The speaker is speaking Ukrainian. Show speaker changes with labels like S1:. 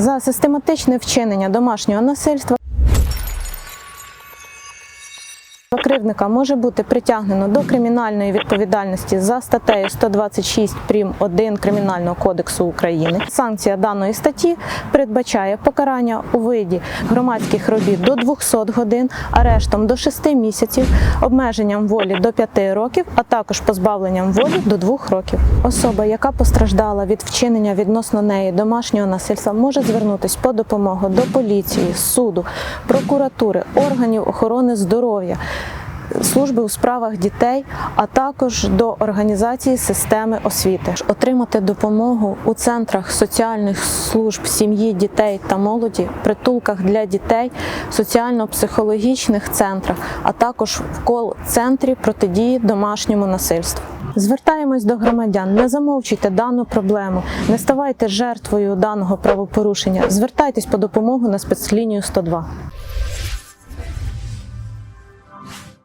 S1: За систематичне вчинення домашнього насильства Кривдника може бути притягнено до кримінальної відповідальності за статтею 126 прим. 1 Кримінального кодексу України. Санкція даної статті передбачає покарання у виді громадських робіт до 200 годин, арештом до 6 місяців, обмеженням волі до 5 років, а також позбавленням волі до 2 років. Особа, яка постраждала від вчинення відносно неї домашнього насильства, може звернутися по допомогу до поліції, суду, прокуратури, органів охорони здоров'я служби у справах дітей, а також до організації системи освіти. Отримати допомогу у центрах соціальних служб сім'ї, дітей та молоді, притулках для дітей, соціально-психологічних центрах, а також в кол-центрі протидії домашньому насильству. Звертаємось до громадян, не замовчуйте дану проблему, не ставайте жертвою даного правопорушення. Звертайтесь по допомогу на спецлінію 102.